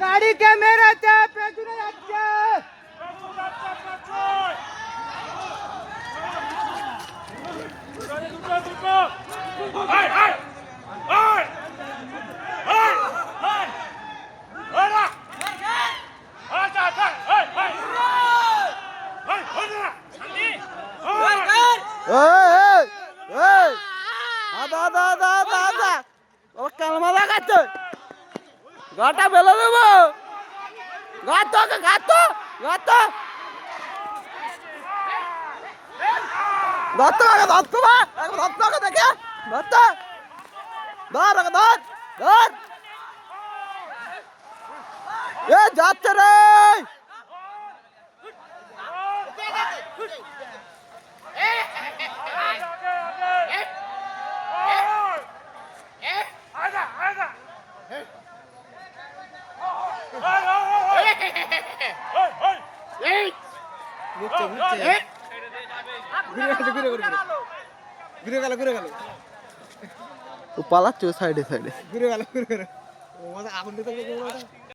गाडी कॅमेराच्या प्रदुराच्या Adam adam adam adam. Bakalım adam kaçtı. আদা আদা ও কালমা লাগাচ্ছে গাটা বেলে দেবো। গাত গাত গাত। ধরতে পারে ধরতে পারে ধরতে পারে দেখে। ধরতে ধর, আগে ধর ধর। এ, যাচ্ছে রে। ঘুরে গেল ঘুরে গেল ও পালাচ্ছে সাইডে সাইডে। ঘুরে গেল ঘুরে গেল। আগুন